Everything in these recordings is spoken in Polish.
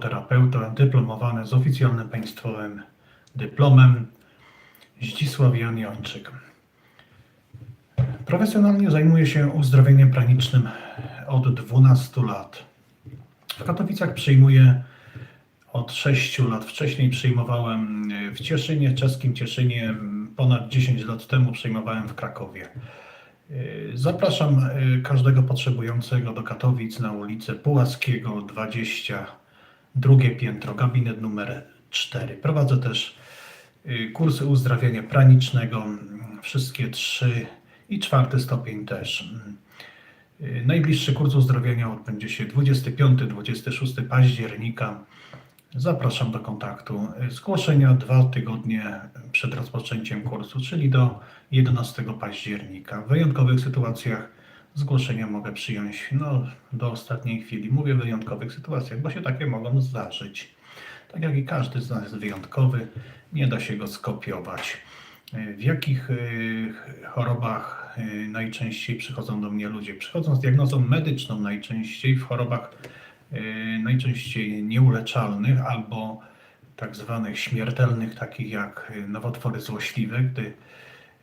psychoterapeuta, dyplomowany z oficjalnym państwowym dyplomem Zdzisław Jan Jończyk. Profesjonalnie zajmuję się uzdrowieniem pranicznym od 12 lat. W Katowicach przyjmuję od 6 lat. Wcześniej przyjmowałem w Cieszynie, czeskim Cieszynie. Ponad 10 lat temu przyjmowałem w Krakowie. Zapraszam każdego potrzebującego do Katowic na ulicę Pułaskiego 20, drugie piętro, gabinet numer 4. Prowadzę też y, kursy uzdrawiania pranicznego, mm, wszystkie trzy i czwarty stopień też. Y, Najbliższy kurs uzdrowienia odbędzie się 25-26 października. Zapraszam do kontaktu. Zgłoszenia dwa tygodnie przed rozpoczęciem kursu, czyli do 11 października. W wyjątkowych sytuacjach zgłoszenia mogę przyjąć no, do ostatniej chwili. Mówię w wyjątkowych sytuacjach, bo się takie mogą zdarzyć. Tak jak i każdy z nas jest wyjątkowy, nie da się go skopiować. W jakich y, chorobach y, najczęściej przychodzą do mnie ludzie? Przychodzą z diagnozą medyczną najczęściej w chorobach y, najczęściej nieuleczalnych albo tak zwanych śmiertelnych, takich jak nowotwory złośliwe, gdy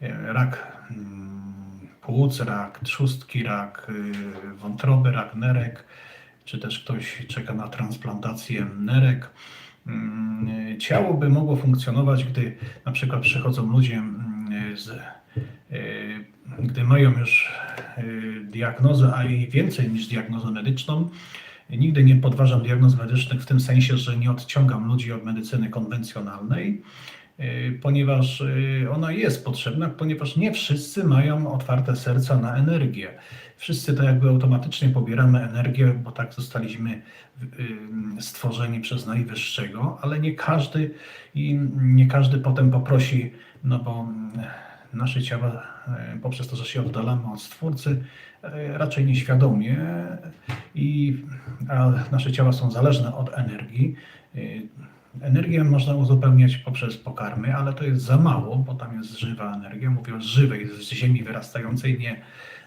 rak mm, płuc, rak trzustki, rak y, wątroby, rak nerek, czy też ktoś czeka na transplantację nerek. Mm, Ciało by mogło funkcjonować, gdy na przykład przychodzą ludzie mm, z, y, gdy mają już y, diagnozę, a i więcej niż diagnozę medyczną. Nigdy nie podważam diagnoz medycznych w tym sensie, że nie odciągam ludzi od medycyny konwencjonalnej, ponieważ y, ona jest potrzebna, ponieważ nie wszyscy mają otwarte serca na energię. Wszyscy to jakby automatycznie pobieramy energię, bo tak zostaliśmy y, stworzeni przez Najwyższego, ale nie każdy i nie każdy potem poprosi, no bo nasze ciała poprzez to, że się oddalamy od Stwórcy, raczej nieświadomie i a nasze ciała są zależne od energii. Energię można uzupełniać poprzez pokarmy, ale to jest za mało, bo tam jest żywa energia. Mówię o żywej, z ziemi wyrastającej, nie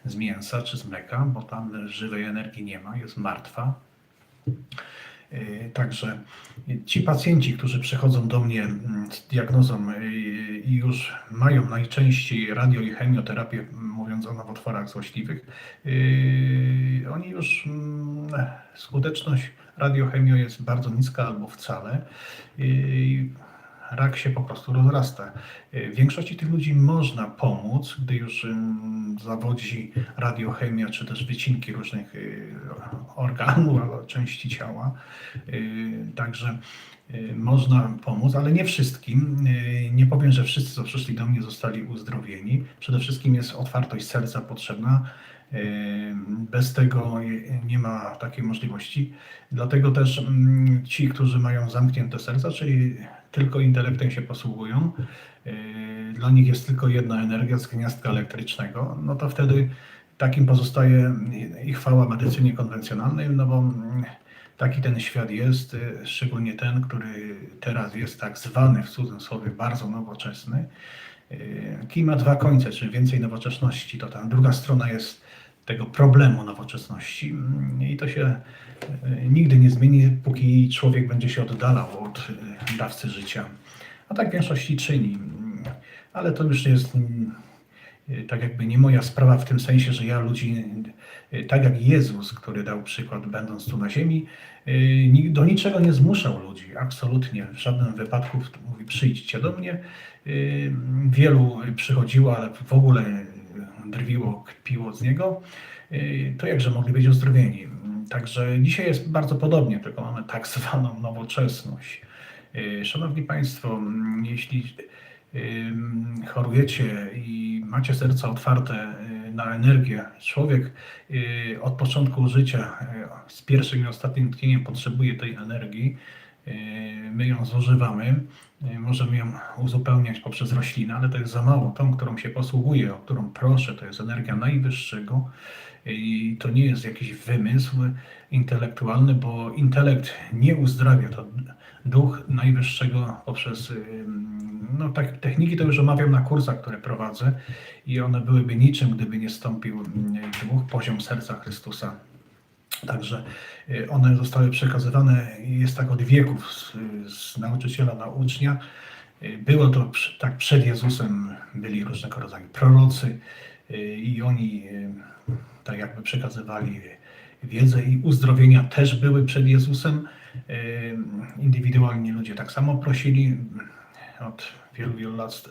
z mięsa czy z mleka, bo tam żywej energii nie ma, jest martwa. Yy, Także ci pacjenci, którzy przychodzą do mnie mm, z diagnozą yy, i już mają najczęściej radio i chemioterapię, mówiąc o nowotworach złośliwych, yy, oni już mm, skuteczność radiochemio jest bardzo niska albo wcale. Yy, Rak się po prostu rozrasta. Yy, Większości tych ludzi można pomóc, gdy już zawodzi radiochemia, czy też wycinki różnych yy, organów albo części ciała. Yy, Także można pomóc, ale nie wszystkim. Nie powiem, że wszyscy, co przyszli do mnie, zostali uzdrowieni. Przede wszystkim jest otwartość serca potrzebna. Bez tego nie ma takiej możliwości. Dlatego też mm, ci, którzy mają zamknięte serca, czyli tylko intelektem się posługują, yy, dla nich jest tylko jedna energia z gniazdka elektrycznego, no to wtedy takim pozostaje i chwała medycynie konwencjonalnej, no bo mm, taki ten świat jest, y, szczególnie ten, który teraz jest tak zwany w cudzysłowie bardzo nowoczesny. Y, Kij ma dwa końce, czyli więcej nowoczesności, to ta druga strona jest tego problemu nowoczesności Mm, i to się y, nigdy nie zmieni, póki człowiek będzie się oddalał od y, dawcy życia. A tak w większości czyni. Mm, Ale to już jest mm, y, tak jakby nie moja sprawa w tym sensie, że ja ludzi, tak jak Jezus, który dał przykład będąc tu na ziemi, do niczego nie zmuszał ludzi, absolutnie, w żadnym wypadku mówi przyjdźcie do mnie. Wielu przychodziło, ale w ogóle drwiło, kpiło z niego, y, to jakże mogli być uzdrowieni. Także dzisiaj jest bardzo podobnie, tylko mamy tak zwaną nowoczesność. Y, Szanowni Państwo, mm, jeśli ym, chorujecie i macie serca otwarte y, na energię, człowiek y, od początku życia, y, z pierwszym i ostatnim tchnieniem potrzebuje tej energii, y, my ją zużywamy, y, możemy ją uzupełniać poprzez rośliny, ale to jest za mało. Tą, którą się posługuję, o którą proszę, to jest energia najwyższego. I to nie jest jakiś wymysł intelektualny, bo intelekt nie uzdrawia, to duch najwyższego poprzez no, tak, techniki to już omawiam na kursach, które prowadzę i one byłyby niczym, gdyby nie stąpił duch, poziom serca Chrystusa Także y, one zostały przekazywane, jest tak od wieków z, z nauczyciela na ucznia. Y, Było to tak przed Jezusem, byli różnego rodzaju prorocy y, i oni tak jakby przekazywali wiedzę i uzdrowienia też były przed Jezusem. Indywidualnie ludzie tak samo prosili. Od wielu, wielu lat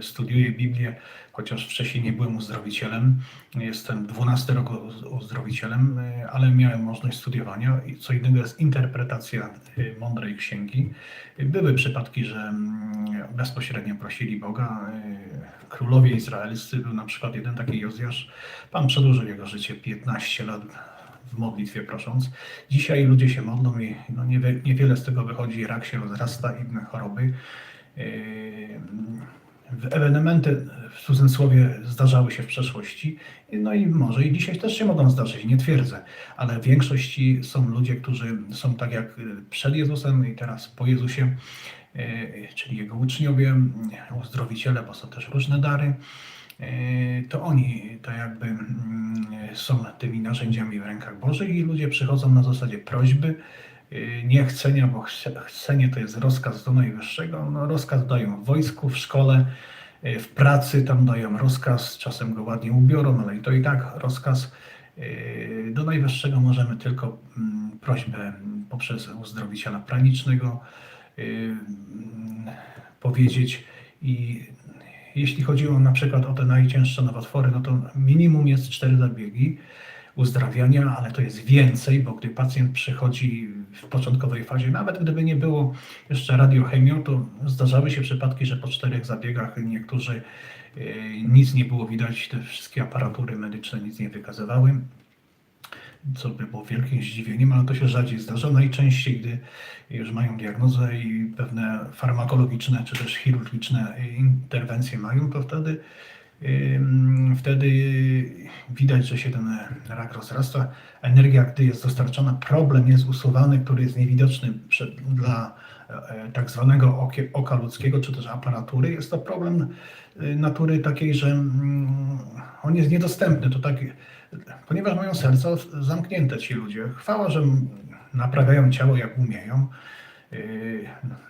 studiuję Biblię, chociaż wcześniej nie byłem uzdrowicielem. Jestem 12 rok uz- uzdrowicielem, y, ale miałem możliwość studiowania i co innego jest interpretacja y, mądrej księgi. Były przypadki, że mm, bezpośrednio prosili Boga. Królowie izraelscy był na przykład jeden taki Jozjasz. Pan przedłużył jego życie 15 lat w modlitwie prosząc. Dzisiaj ludzie się modlą i no niewie, niewiele z tego wychodzi, rak się rozrasta, inne choroby. Ewenementy w cudzysłowie zdarzały się w przeszłości, no i może i dzisiaj też się mogą zdarzyć, nie twierdzę, ale w większości są ludzie, którzy są tak jak przed Jezusem i teraz po Jezusie, yy, czyli Jego uczniowie, uzdrowiciele, bo są też różne dary, yy, to oni to jakby mm, są tymi narzędziami w rękach Bożych i ludzie przychodzą na zasadzie prośby, nie chcenia, bo chce- chcenie to jest rozkaz do Najwyższego. No, rozkaz dają w wojsku, w szkole, yy, w pracy, tam dają rozkaz, czasem go ładnie ubiorą, ale i to i tak rozkaz. Yy, Do Najwyższego możemy tylko mm, prośbę poprzez uzdrowiciela pranicznego mm, powiedzieć i jeśli chodziło na przykład o te najcięższe nowotwory, no to minimum jest cztery zabiegi uzdrawiania, ale to jest więcej, bo gdy pacjent przychodzi w początkowej fazie, nawet gdyby nie było jeszcze radiochemią, to zdarzały się przypadki, że po czterech zabiegach niektórzy e, nic nie było widać, te wszystkie aparatury medyczne nic nie wykazywały co by było wielkim zdziwieniem, ale to się rzadziej zdarza. Najczęściej, gdy już mają diagnozę i pewne farmakologiczne czy też chirurgiczne interwencje mają, to wtedy, wtedy widać, że się ten rak rozrasta. Energia, gdy jest dostarczona, problem jest usuwany, który jest niewidoczny przed, dla e, tak zwanego oka ludzkiego, czy też aparatury. Jest to problem y, natury takiej, że mm, on jest niedostępny. To tak, ponieważ mają serca zamknięte ci ludzie. Chwała, że naprawiają ciało jak umieją. Yy,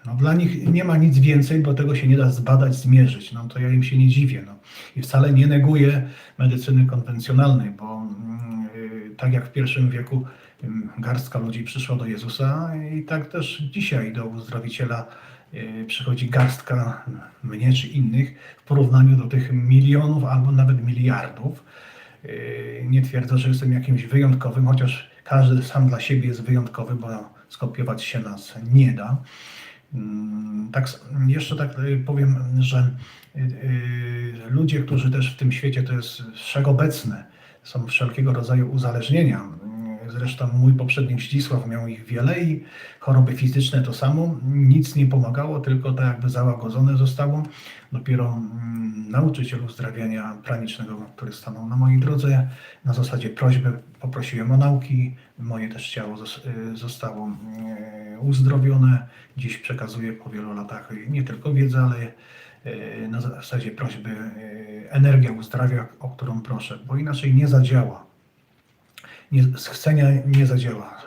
No, dla nich nie ma nic więcej, bo tego się nie da zbadać, zmierzyć. No to ja im się nie dziwię. No. I wcale nie neguję medycyny konwencjonalnej, bo yy, tak jak w pierwszym wieku ym, garstka ludzi przyszła do Jezusa i tak też dzisiaj do uzdrowiciela yy, przychodzi garstka mnie czy innych w porównaniu do tych milionów albo nawet miliardów. Yy, Nie twierdzę, że jestem jakimś wyjątkowym, chociaż każdy sam dla siebie jest wyjątkowy, bo skopiować się nas nie da. Mm, Tak, jeszcze tak y, powiem, że y, y, ludzie, którzy też w tym świecie to jest wszechobecne, są wszelkiego rodzaju uzależnienia. Zresztą mój poprzednik Ścisław miał ich wiele i choroby fizyczne to samo. Nic nie pomagało, tylko tak jakby załagodzone zostało. Dopiero mm, nauczyciel uzdrawiania pranicznego, który stanął na mojej drodze, na zasadzie prośby poprosiłem o nauki. Moje też ciało y, zostało y, uzdrowione. Dziś przekazuję po wielu latach nie tylko wiedzę, ale y, na zasadzie prośby energia uzdrawia, o którą proszę, bo inaczej nie zadziała. Nie, nie zadziała.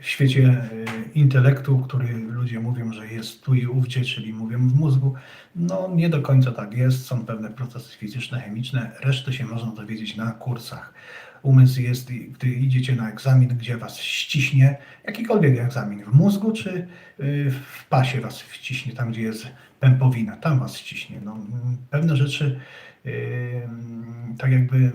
W świecie y, intelektu, który ludzie mówią, że jest tu i ówdzie, czyli mówią w mózgu, no nie do końca tak jest. Są pewne procesy fizyczne, chemiczne, resztę się można dowiedzieć na kursach. Umysł jest, gdy idziecie na egzamin, gdzie was ściśnie, jakikolwiek egzamin, w mózgu czy y, w pasie was wciśnie, tam gdzie jest pępowina, tam was ściśnie. No, mm, pewne rzeczy y, tak jakby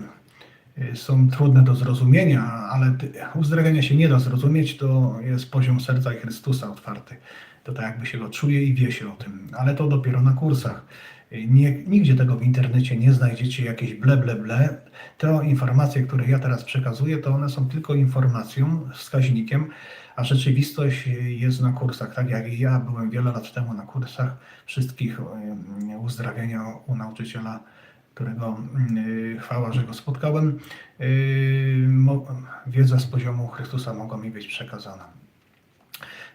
są trudne do zrozumienia, ale uzdrawiania się nie da zrozumieć, to jest poziom serca i Chrystusa otwarty. To tak jakby się go czuje i wie się o tym, ale to dopiero na kursach. Nie, nigdzie tego w internecie nie znajdziecie jakieś ble, ble, ble. Te informacje, które ja teraz przekazuję, to one są tylko informacją, wskaźnikiem, a rzeczywistość jest na kursach. Tak jak i ja byłem wiele lat temu na kursach wszystkich uzdrawiania u nauczyciela którego y, chwała, że go spotkałem, y, wiedza z poziomu Chrystusa mogła mi być przekazana.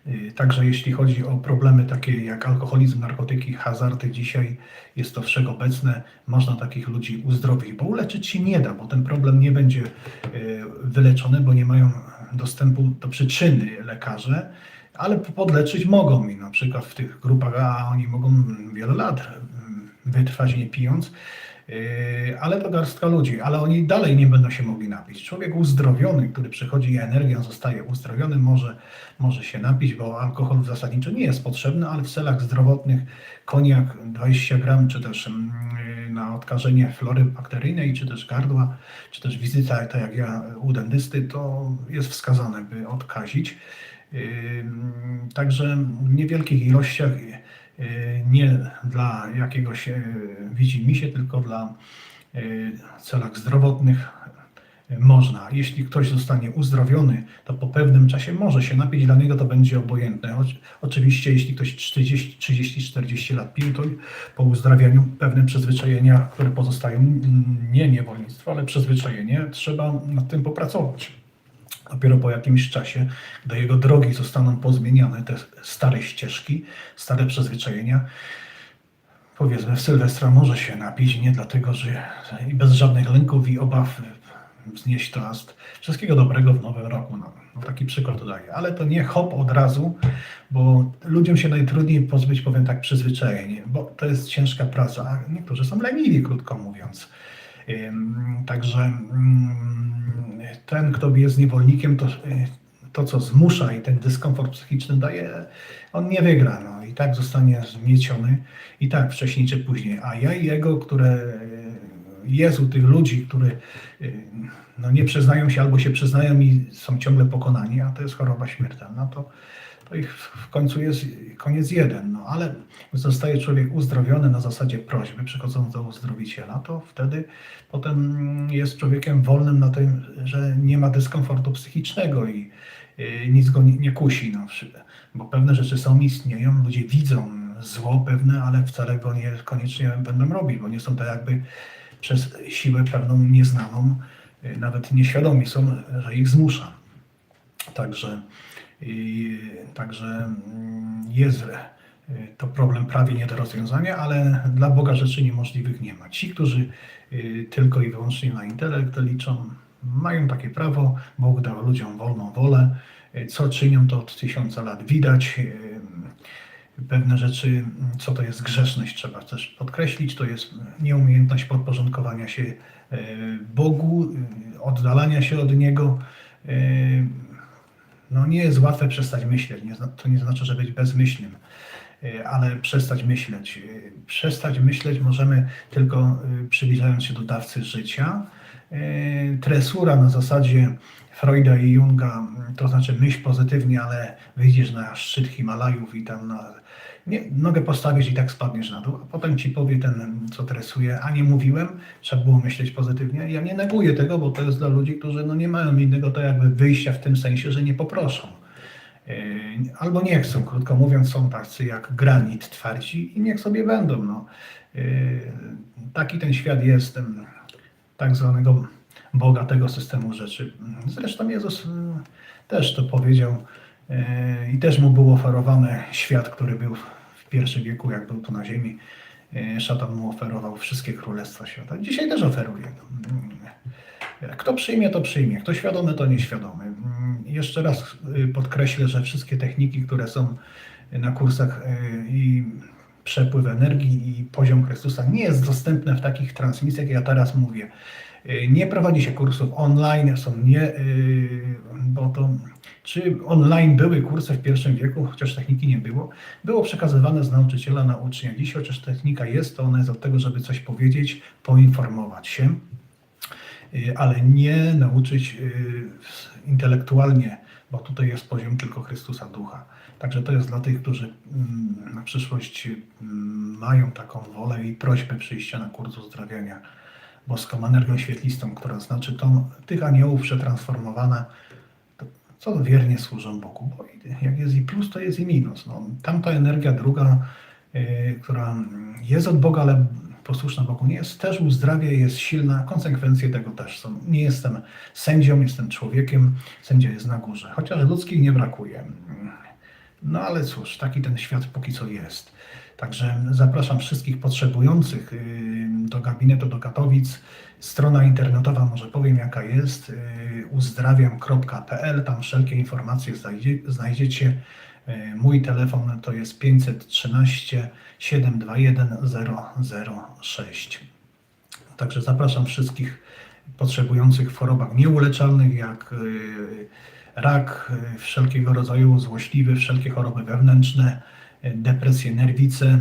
Y, Także jeśli chodzi o problemy takie jak alkoholizm, narkotyki, hazardy, dzisiaj jest to wszechobecne. Można takich ludzi uzdrowić, bo uleczyć się nie da, bo ten problem nie będzie wyleczony, bo nie mają dostępu do przyczyny lekarze, ale podleczyć mogą i na przykład w tych grupach A oni mogą wiele lat wytrwać nie pijąc, ale to garstka ludzi, ale oni dalej nie będą się mogli napić. Człowiek uzdrowiony, który przychodzi i energia zostaje uzdrowiony, może, może się napić, bo alkohol zasadniczo nie jest potrzebny, ale w celach zdrowotnych koniak 20 gram, czy też mm, yy, na odkażenie flory bakteryjnej, czy też gardła, czy też wizyta, tak jak ja u dentysty, to jest wskazane, by odkazić. Yy, Także w niewielkich ilościach nie dla jakiegoś widzi mi się, tylko dla y, celach zdrowotnych y, można. Jeśli ktoś zostanie uzdrowiony, to po pewnym czasie może się napić, dla niego to będzie obojętne. Oczy- Oczywiście, jeśli ktoś 40, 30, 40 lat pił, to po uzdrawianiu pewne przyzwyczajenia, które pozostają, mm, nie niewolnictwo, ale przyzwyczajenie, trzeba nad tym popracować. Dopiero po jakimś czasie, gdy jego drogi zostaną pozmieniane, te stare ścieżki, stare przyzwyczajenia, powiedzmy w Sylwestra może się napić, nie dlatego, że i bez żadnych lęków i obaw wznieść toast. Wszystkiego dobrego w nowym roku. No, no taki przykład daję. Ale to nie hop od razu, bo ludziom się najtrudniej pozbyć, powiem tak, przyzwyczajeń, bo to jest ciężka praca, niektórzy są leniwi, krótko mówiąc. Także mm, ten, kto jest niewolnikiem, to, y, to co zmusza i ten dyskomfort psychiczny daje, on nie wygra. No. I tak zostanie zmieciony, i tak wcześniej czy później. A ja i jego, które y, jest u tych ludzi, którzy no, nie przyznają się albo się przyznają i są ciągle pokonani, a to jest choroba śmiertelna, to, to ich w końcu jest koniec jeden. No, ale zostaje człowiek uzdrowiony na zasadzie prośby, przychodząc do uzdrowiciela, to wtedy potem jest człowiekiem wolnym na tym, że nie ma dyskomfortu psychicznego i y, nic go nie, nie kusi. No, bo pewne rzeczy są, istnieją, ludzie widzą zło pewne, ale wcale go nie koniecznie będą robić, bo nie są to jakby przez siłę pewną nieznaną, y, nawet nieświadomi są, że ich zmusza. Także, także mm, jest to problem prawie nie do rozwiązania, ale dla Boga rzeczy niemożliwych nie ma. Ci, którzy y, tylko i wyłącznie na intelekt liczą, mają takie prawo. Bóg dał ludziom wolną wolę. Y, Co czynią, to od tysiąca lat widać. Y, Pewne rzeczy, co to jest grzeszność, trzeba też podkreślić. To jest nieumiejętność podporządkowania się Bogu, oddalania się od Niego. No nie jest łatwe przestać myśleć. To nie znaczy, że być bezmyślnym, y, ale przestać myśleć. Y, Przestać myśleć możemy tylko y, przybliżając się do dawcy życia. Tresura na zasadzie Freuda i Junga, y, to znaczy myśl pozytywnie, ale wyjdziesz na szczyt Himalajów i tam na, nie, nogę postawisz i tak spadniesz na dół, a potem ci powie ten, co tresuje, a nie mówiłem, trzeba było myśleć pozytywnie. Ja nie neguję tego, bo to jest dla ludzi, którzy no nie mają innego to jakby wyjścia w tym sensie, że nie poproszą. Yy, Albo nie chcą, krótko mówiąc, są tacy jak granit twardzi i niech sobie będą. No. Yy, Taki ten świat jest, tak zwanego bogatego systemu rzeczy. Zresztą Jezus mm, też to powiedział yy, i też mu był oferowany świat, który był w pierwszym wieku, jak był tu na ziemi. Yy, Szatan mu oferował wszystkie królestwa świata. Dzisiaj też oferuje. Kto przyjmie, to przyjmie. Kto świadomy, to nieświadomy. Jeszcze raz y, podkreślę, że wszystkie techniki, które są na kursach y, i przepływ energii i poziom Chrystusa nie jest dostępne w takich transmisjach, jak ja teraz mówię. Y, Nie prowadzi się kursów online, są nie, y, bo to czy online były kursy w pierwszym wieku, chociaż techniki nie było, było przekazywane z nauczyciela na ucznia. Dziś chociaż technika jest, to ona jest od tego, żeby coś powiedzieć, poinformować się y, ale nie nauczyć intelektualnie, bo tutaj jest poziom tylko Chrystusa Ducha. Także to jest dla tych, którzy mm, na przyszłość mm, mają taką wolę i prośbę przyjścia na kurs uzdrawiania boską energią świetlistą, która znaczy tą, tych aniołów przetransformowana, to, co wiernie służą Bogu. Bo jak jest i plus, to jest i minus. No, tamta energia druga, y, która jest od Boga, ale posłuszna Bogu nie jest, też uzdrawia, jest silna, konsekwencje tego też są. Nie jestem sędzią, jestem człowiekiem, sędzia jest na górze, chociaż ludzkich nie brakuje. No ale cóż, taki ten świat póki co jest. Także zapraszam wszystkich potrzebujących y, do gabinetu do Katowic. Strona internetowa, może powiem jaka jest, y, uzdrawiam.pl. Tam wszelkie informacje znajdzie, znajdziecie. Y, Mój telefon to jest 513 721 006. Także zapraszam wszystkich potrzebujących w chorobach nieuleczalnych, jak rak, wszelkiego rodzaju złośliwy, wszelkie choroby wewnętrzne, depresje, nerwice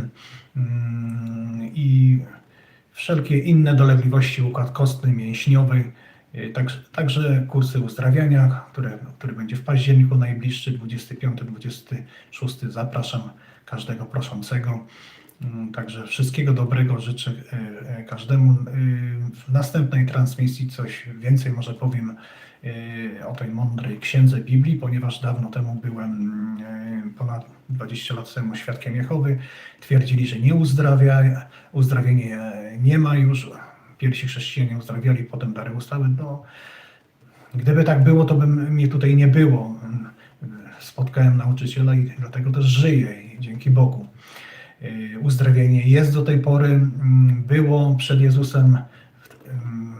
mm, i wszelkie inne dolegliwości, układ kostny, mięśniowy. Y, Także, także kursy uzdrawiania, które, który będzie w październiku najbliższy, 25-26. Zapraszam każdego proszącego. Mm, Także wszystkiego dobrego życzę e, e, każdemu. Y, W następnej transmisji coś więcej może powiem y, o tej mądrej księdze Biblii, ponieważ dawno temu byłem, y, ponad 20 lat temu, świadkiem Jehowy. Twierdzili, że nie uzdrawia, uzdrawienie nie ma już. Pierwsi chrześcijanie uzdrawiali, potem dary ustawy. No, gdyby tak było, to by mnie tutaj nie było. Spotkałem nauczyciela i dlatego też żyję i dzięki Bogu. Y, Uzdrawienie jest do tej pory, mm, było przed Jezusem,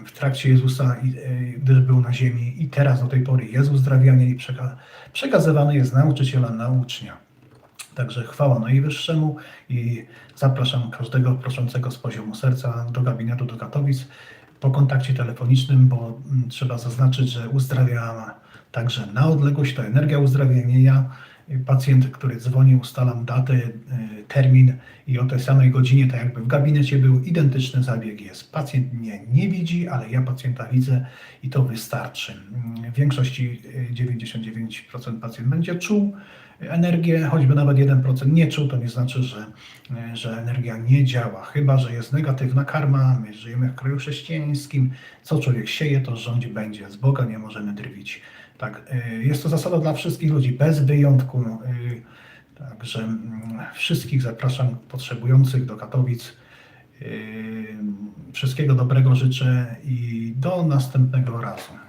w- trakcie Jezusa, i, y, gdyż był na ziemi i teraz do tej pory jest uzdrawianie i przeka- przekazywane jest nauczyciela na ucznia. Także chwała Najwyższemu i zapraszam każdego proszącego z poziomu serca do gabinetu do Katowic po kontakcie telefonicznym, bo mm, trzeba zaznaczyć, że uzdrawia także na odległość, to energia uzdrawienia. Pacjent, który dzwoni, ustalam datę, y, termin i o tej samej godzinie, tak jakby w gabinecie był, identyczny zabieg jest. Pacjent mnie nie widzi, ale ja pacjenta widzę i to wystarczy. Mm, W większości y, 99% pacjent będzie czuł energię, choćby nawet 1% nie czuł, to nie znaczy, że, y, że energia nie działa. Chyba, że jest negatywna karma, my żyjemy w kraju chrześcijańskim, co człowiek sieje, to rządzi będzie. Z Boga nie możemy drwić. Tak, y, jest to zasada dla wszystkich ludzi, bez wyjątku. y, Także mm, wszystkich zapraszam potrzebujących do Katowic. Y, Wszystkiego dobrego życzę i do następnego razu.